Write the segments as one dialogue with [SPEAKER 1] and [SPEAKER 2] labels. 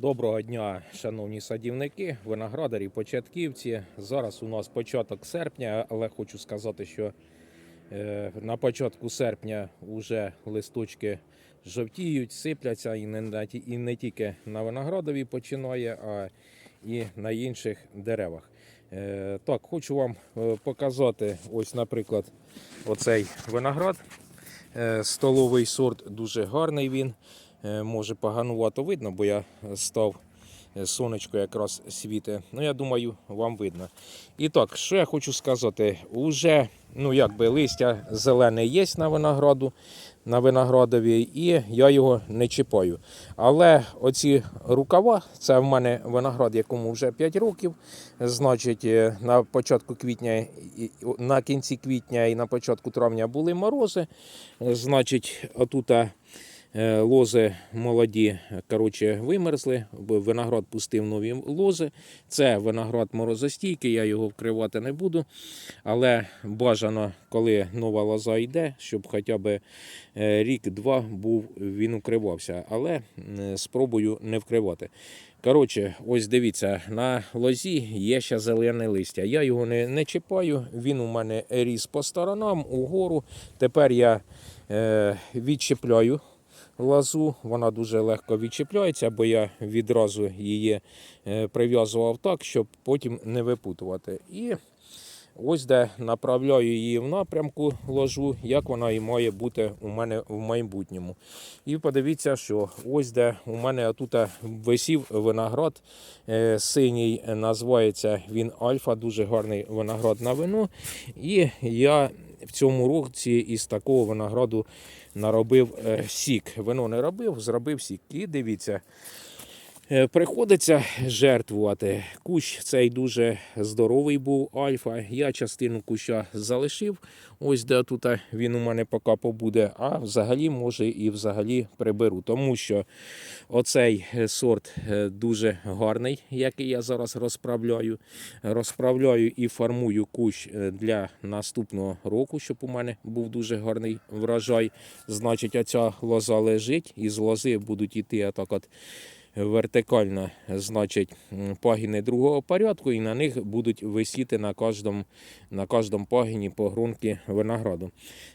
[SPEAKER 1] Доброго дня, шановні садівники, виноградарі, початківці. Зараз у нас початок серпня, але хочу сказати, що е, на початку серпня вже листочки жовтіють, сипляться і не, і не тільки на виноградові починає, а і на інших деревах. Е, так, хочу вам е, показати, ось, наприклад, оцей виноград. Столовий сорт дуже гарний він. Е, Може поганувато видно, бо я став е, сонечко якраз світе. Ну, я думаю, вам видно. І так, що я хочу сказати, уже ну, якби листя зелене є на винограду, на виноградові, і я його не чіпаю. Але оці рукава, це в мене виноград, якому вже 5 років. Значить, е, на початку квітня, на кінці квітня і на початку травня були морози. Значить, отута лози молоді, коротше, вимерзли, виноград пустив нові лози. Це виноград морозостійкий, я його вкривати не буду. Але бажано, коли нова лоза йде, щоб хоча б е, рік-два був, він укривався. Але спробую не вкривати. Коротше, ось дивіться, на лозі є ще зелене листя. Я його не, не чіпаю, він у мене ріс по сторонам, угору. Тепер я е, відчіпляю лозу, вона дуже легко відчіпляється, бо я відразу її е, прив'язував так, щоб потім не випутувати. І ось де направляю її в напрямку ложу, як вона і має бути у мене в майбутньому. І подивіться, що ось де у мене тут висів виноград е, синій, називається він Альфа, дуже гарний виноград на вино. І я в цьому році із такого винограду наробив е, сік. Вино не робив, зробив сік. І дивіться, Приходиться жертвувати. Кущ цей дуже здоровий був альфа. Я частину куща залишив, ось де тут він у мене поки побуде, а взагалі може і взагалі приберу. Тому що оцей е, сорт е, дуже гарний, який я зараз розправляю. Розправляю і формую кущ е, для наступного року, щоб у мене був дуже гарний врожай. Значить, оця лоза лежить, і з лози будуть йти отак от вертикально, значить, пагіни другого порядку, і на них будуть висіти на кожному, на кожному пагіні погрунки винограду.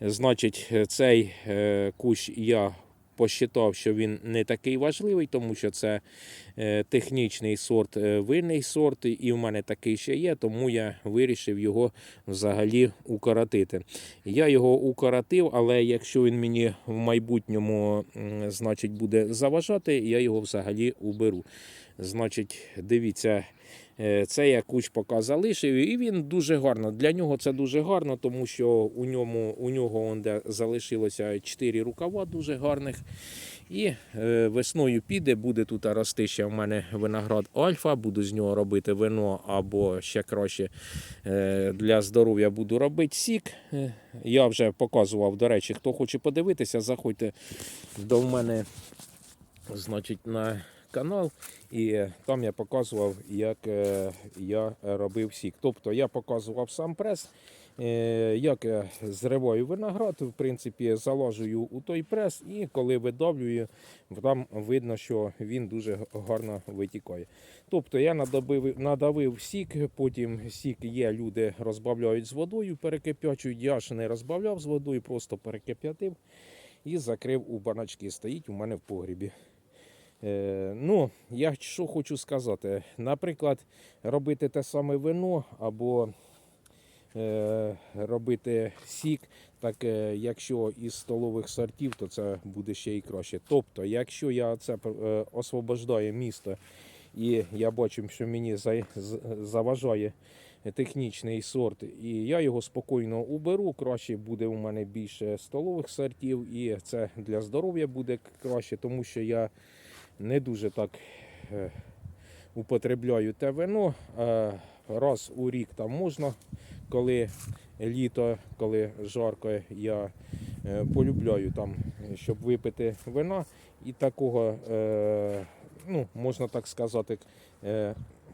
[SPEAKER 1] Значить, цей е, кущ я посчитав, що він не такий важливий, тому що це е, технічний сорт, е, винний сорт, і в мене такий ще є, тому я вирішив його взагалі укоротити. Я його укоротив, але якщо він мені в майбутньому значить, буде заважати, я його взагалі уберу. Значить, дивіться, це я куч поки залишив, і він дуже гарно. Для нього це дуже гарно, тому що у ньому у нього он, де залишилося 4 рукава дуже гарних. І е, весною піде, буде тут рости ще в мене виноград Альфа, буду з нього робити вино або ще краще е, для здоров'я буду робити сік. Е, Я вже показував, до речі, хто хоче подивитися, заходьте до мене значить, на канал. І там я показував, як е, я робив сік. Тобто я показував сам прес, е, як я зриваю виноград, в принципі, залажую у той прес, і коли видавлюю, там видно, що він дуже гарно витікає. Тобто я надавив, надавив сік, потім сік є, люди розбавляють з водою, перекип'ячують. Я ж не розбавляв з водою, просто перекип'ятив і закрив у баночки. Стоїть у мене в погрібі. Е, ну, я що хочу сказати. Наприклад, робити те саме вино або е, робити сік, так е, якщо із столових сортів, то це буде ще і краще. Тобто, якщо я це освобождаю місто і я бачу, що мені заважає технічний сорт, і я його спокійно уберу. Краще буде у мене більше столових сортів, і це для здоров'я буде краще, тому що я не дуже так е, употребляю те вино. Е, раз у рік там можна, коли літо, коли жарко, я е, полюбляю там, щоб випити вина. І такого, е, ну, можна так сказати,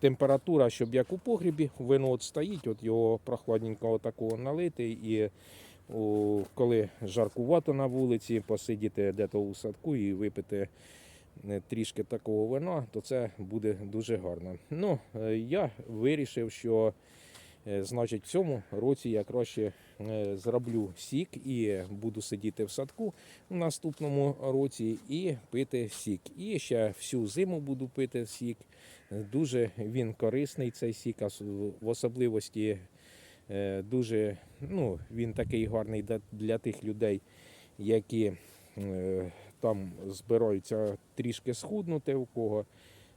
[SPEAKER 1] температура, щоб як у погрібі, вино от стоїть, от його прохладненького такого налити. І коли жаркувато на вулиці, посидіти десь у садку і випити трішки такого вина, то це буде дуже гарно. Ну, е, я вирішив, що е, значить в цьому році я краще е, зроблю сік і буду сидіти в садку в наступному році і пити сік. І ще всю зиму буду пити сік. Дуже він корисний, цей сік, в особливості е, дуже ну, він такий гарний для- тих людей, які е, там збираються трішки схуднути, у кого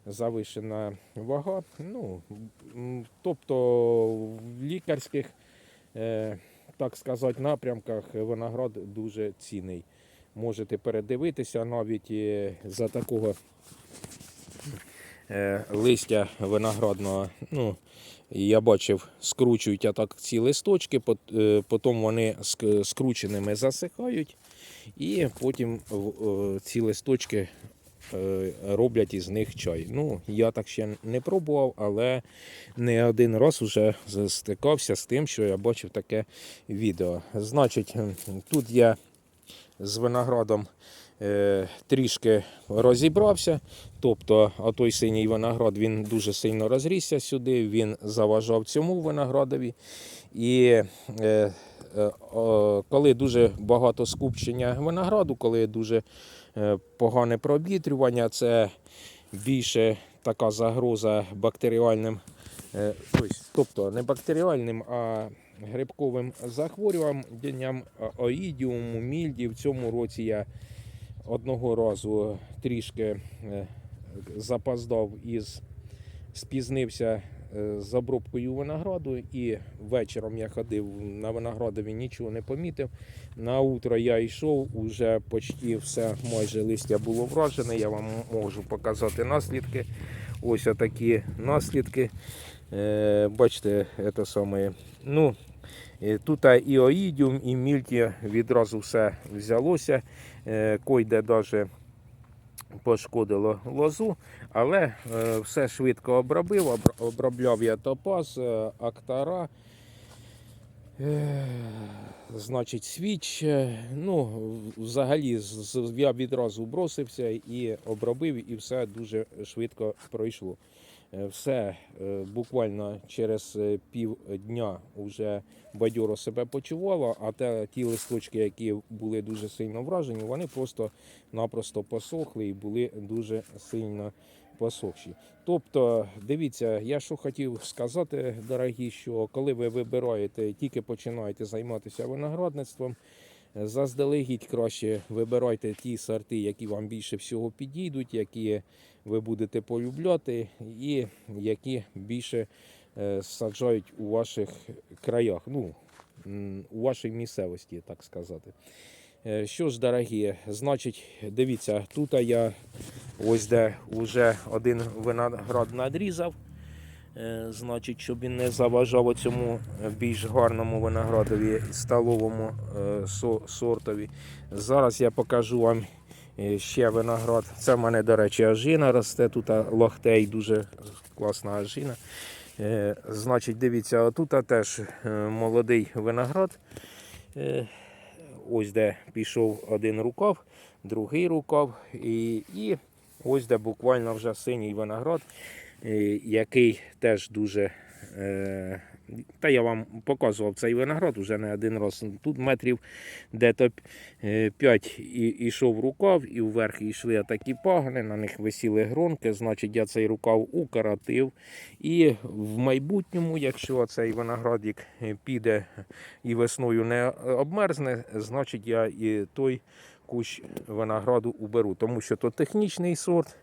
[SPEAKER 1] завишена вага. Ну, тобто в лікарських, е, так сказати, напрямках виноград дуже цінний. Можете передивитися навіть е, за такого е, листя виноградного. Ну, я бачив, скручують отак ці листочки, потім вони скрученими засихають, і потім е, ці листочки е, роблять із них чай. Ну, я так ще не пробував, але не один раз вже стикався з тим, що я бачив таке відео. Значить, тут я з виноградом е, трішки розібрався. Тобто, а той синій виноград він дуже сильно розрісся сюди, він заважав цьому виноградові. І коли дуже багато скупчення винограду, коли дуже е, погане провітрювання, це більше така загроза бактеріальним, е, тобто не бактеріальним, а грибковим захворюванням оїдіуму, мільді. В цьому році я одного разу трішки е, запоздав із спізнився е, з обробкою винограду і вечором я ходив на виноградові, нічого не помітив. На утро я йшов, уже почти все майже листя було вражене. Я вам можу показати наслідки. Ось такі наслідки. Е, бачите, це саме. Ну, е, Тут і оїдіум, і мільті відразу все взялося. Е, Койде навіть пошкодило лозу, але е, все швидко обробив. Обробляв я топаз, е, актара, е, значить, свіч. Ну, взагалі, я відразу бросився і обробив, і все дуже швидко пройшло. Е, Все е, буквально через е, півдня вже бадьоро себе почувало, а те, ті листочки, які були дуже сильно вражені, вони просто-напросто посохли і були дуже сильно посохші. Тобто, дивіться, я що хотів сказати, дорогі, що коли ви вибираєте, тільки починаєте займатися виноградництвом, заздалегідь краще вибирайте ті сорти, які вам більше всього підійдуть, які ви будете полюбляти, і які більше е, саджають у ваших краях, ну, у вашій місцевості, так сказати. Е, Що ж, дорогі, значить, дивіться, тут я ось де вже один виноград надрізав. Е, Значить, щоб він не заважав цьому більш гарному виноградові столовому е, сортові. Зараз я покажу вам е, ще виноград. Це в мене, до речі, ажина росте. Тут лохтей, дуже класна ажина. Е, Значить, дивіться, отут а, теж е, молодий виноград. Е, Ось де пішов один рукав, другий рукав, і, і ось де буквально вже синій виноград, е, який теж дуже. Е, та я вам показував цей виноград уже не один раз. Тут метрів де-то 5 ішов рукав, і вверх йшли такі пагани, на них висіли гронки. Значить, я цей рукав укоротив. І в майбутньому, якщо цей виноградик е, піде і весною не обмерзне, значить я і той кущ винограду уберу, тому що то технічний сорт.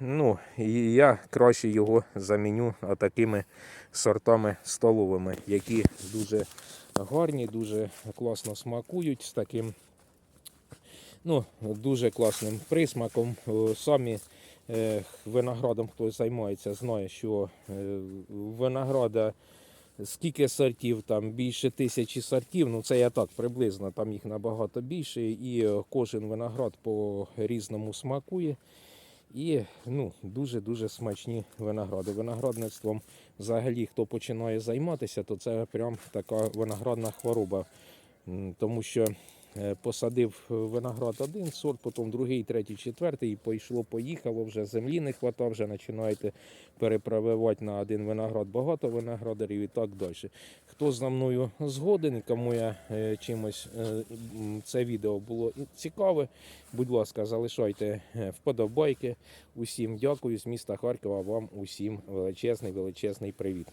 [SPEAKER 1] Ну, і я краще його заміню такими сортами столовими, які дуже гарні, дуже класно смакують з таким ну, дуже класним присмаком. Самі е, виноградом, хто займається, знає, що е, винограда скільки сортів, там більше тисячі сортів. Ну це я так приблизно, там їх набагато більше, і е, кожен виноград по різному смакує. І ну, дуже-дуже смачні виногради. Виноградництвом взагалі, хто починає займатися, то це прям така виноградна хвороба. Тому що Посадив виноград один сорт, потім другий, третій, четвертий, і пішло, поїхало, вже землі не хватало, вже починаєте перепрививати на один виноград багато виноградарів і так далі. Хто за мною згоден, кому я е, чимось е, це відео було цікаве, будь ласка, залишайте е, вподобайки. Усім дякую з міста Харкова. Вам усім величезний, величезний привіт.